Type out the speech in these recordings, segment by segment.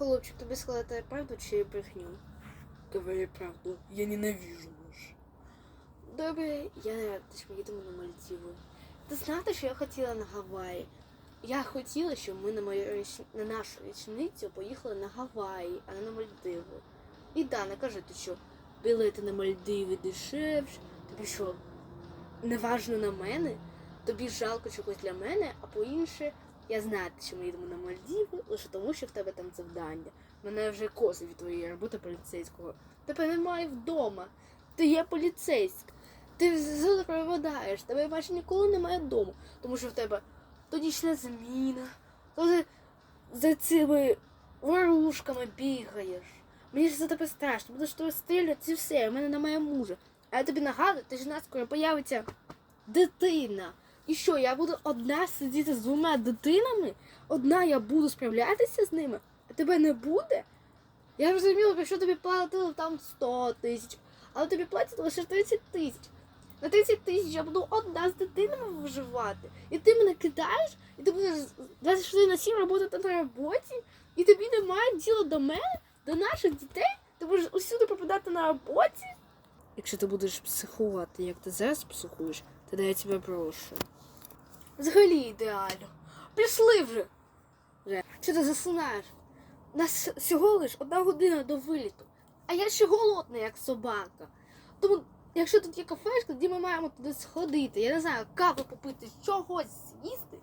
Голубчик, тобі сказати правду чи брехню? Говори правду, я ненавижу ложь. Добре, я рада, що ми їдемо на Мальдіви. Ти знаєте, що я хотіла на Гаваї? Я хотіла, щоб ми на мою річ... на нашу річницю поїхали на Гаваї, а не на Мальдиви. І да, не кажи ти що білети на Мальдиви дешевше. Тобі що, неважно на мене? Тобі жалко чогось для мене, а по-інше, я знаю, що ми їдемо на Мальдіви лише тому, що в тебе там завдання. Мене вже коси від твоєї роботи поліцейського. Тебе немає вдома. Ти є поліцейська. Ти проводаєш, тебе майже ніколи немає вдома, тому що в тебе то зміна, то ти за цими ворушками бігаєш. Мені ж за тебе страшно, будеш тебе стріляти і все, в мене немає мужа. А я тобі нагадую, ти ж нас скоро появиться дитина. І що, я буду одна сидіти з двома дитинами? Одна я буду справлятися з ними, а тебе не буде? Я розуміла, якщо тобі платили там 100 тисяч, але тобі платять лише 30 тисяч. На 30 тисяч я буду одна з дитинами виживати. І ти мене кидаєш, і ти будеш 24 на 7 працювати на роботі, і тобі немає діла до мене, до наших дітей. Ти будеш усюди пропадати на роботі. Якщо ти будеш психувати, як ти зараз психуєш, тоді я тебе прошу. Взагалі ідеально. Пішли вже. Чи ти засинаєш? У нас всього лиш одна година до виліту. А я ще голодна, як собака. Тому, якщо тут є кафешка, тоді ми маємо туди сходити. Я не знаю, каву попити, чогось з'їсти.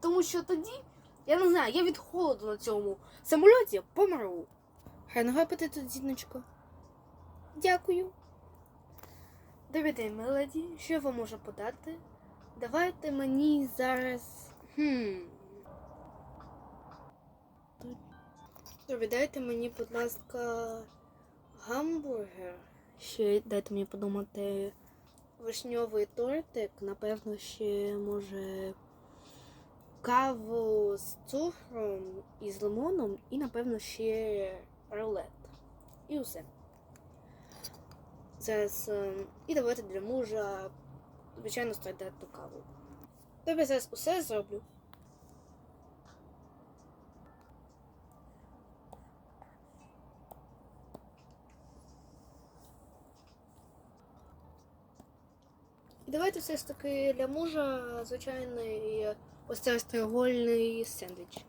Тому що тоді, я не знаю, я від холоду на цьому самольоті помру. Гарного апетиту, дідночко. Дякую. Добрий день, мелоді. Що я вам можу подати? Давайте мені зараз. Хм. Добре, дайте мені, будь ласка, гамбургер. Ще дайте мені подумати. Вишньовий тортик, напевно, ще може каву з цукром і з лимоном, і, напевно, ще рулет. І усе. Зараз. ем, І давайте для мужа звичайно стандартну каву. Тобі зараз усе зроблю. І давайте все ж таки для мужа звичайний ось цей острогольний сендвіч.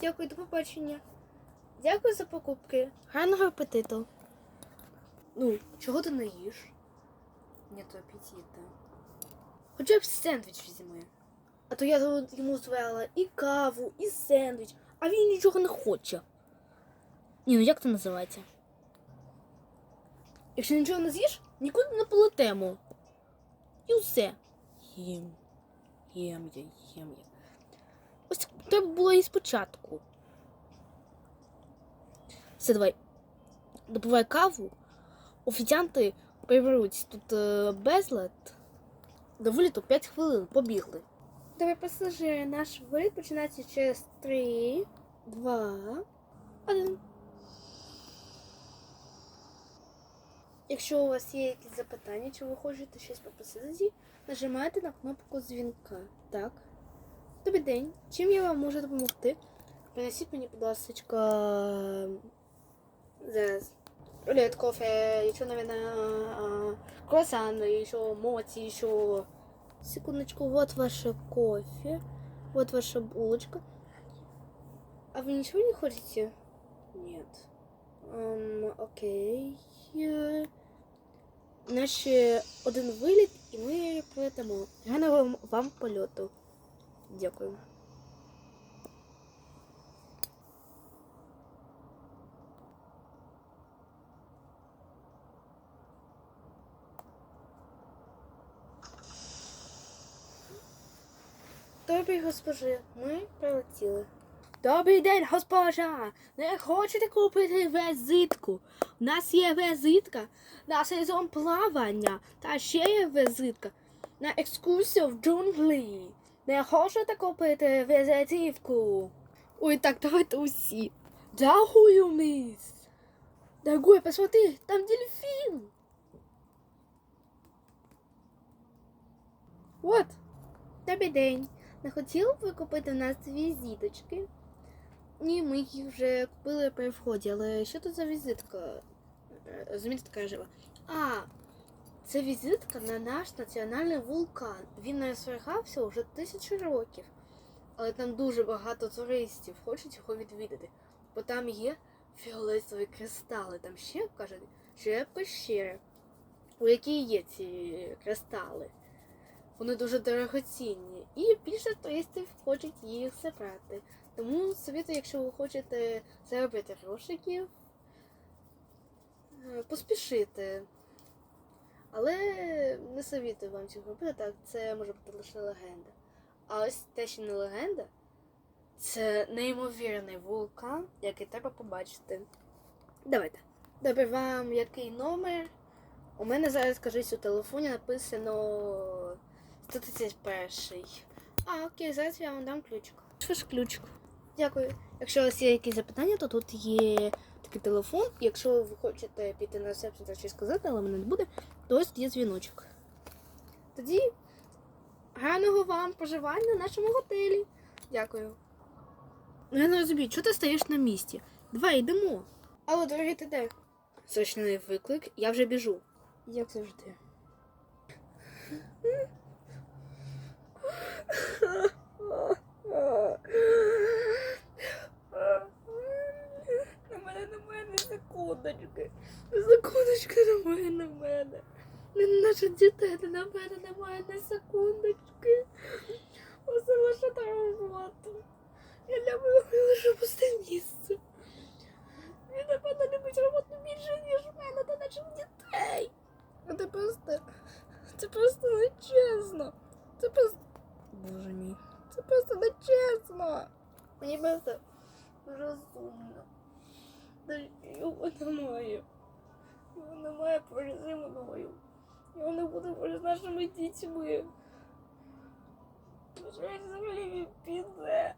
Дякую, до побачення. Дякую за покупки. Гарного апетиту. Ну, чого ти не їш? Нету аппетита. Хоча б сендвіч візьми. А то я йому звела і каву, і сендвіч, а він нічого не хоче. Ні, ну як це називається? Якщо нічого не з'їш, нікуди не полетимо. І все. Їм. Їм я, їм я. Ось треба було і спочатку. Все, давай. Допивай каву. Офіціанти приберуть тут е, безлад. До виліту 5 хвилин. Побігли. Давай, пасажири, наш виліт починається через 3, 2, 1. Якщо у вас є якісь запитання, чи ви хочете щось попросити, нажимайте на кнопку дзвінка. Так. Добрий день. Чим я вам можу допомогти? Принесіть мені, будь ласка, зараз рулет, кофе, еще, наверное, круассан, еще моти, еще... Секундочку, вот ваше кофе, вот ваша булочка. А вы ничего не хотите? Нет. Ем, окей. Наш е, один виліт, і ми полетимо. Гарного вам- вам польоту. Дякую. Добрий госпожи, ми прилетіли. Добрий день, госпожа! Не хочете купити візитку? У нас є візитка на сезон плавання, та ще є візитка на екскурсію в джунглі. Не хочете купити візитівку? Ой, так давайте усі. Дякую, міс. Дорогой, посмотри, там дельфін. От. Добрий день. Не хотіли б ви купити у нас візиточки? Ні, ми їх вже купили при вході, але що тут за візитка? Е, така жива. А, це візитка на наш національний вулкан. Він не розсвергався вже тисячі років. Але там дуже багато туристів хочуть його відвідати. Бо там є фіолетові кристали. Там ще кажуть, що є пещери, у якій є ці кристали. Вони дуже дорогоцінні. І більше туристів хочуть їх забрати. Тому совітую, якщо ви хочете заробити грошиків, е, поспішити. Але не совітую вам цього робити, так це може бути лише легенда. А ось те, що не легенда, це неймовірний вулкан, який треба побачити. Давайте. Добре, вам який номер? У мене зараз, кажись, у телефоні написано 131. А, окей, зараз я вам дам ключик. Що ж ключик? Дякую. Якщо у вас є якісь запитання, то тут є такий телефон. Якщо ви хочете піти на ресепцію та щось сказати, але мене не буде, то ось є дзвіночок. Тоді гарного вам проживання в нашому готелі. Дякую. Ну я не розумію, чого ти стоїш на місці? Давай йдемо. Алло, дорогий ти де? Срочний виклик, я вже біжу. Як завжди. На мене немає ні секундочки. Ні Секундочки немає на мене. Не на дітей на мене немає ні секундочки. Усе лише та робота. Я люблю лише пусте місце. Він, напевно, любить роботу більше, ніж мене та наших дітей. Це просто. Це просто нечесно. Це просто. Боже мій. Це просто нечесно. Мені просто. Та Його немає. Його немає поруч зі мною. Його не буде поруч з нашими дітьми. Що ж взагалі він піде?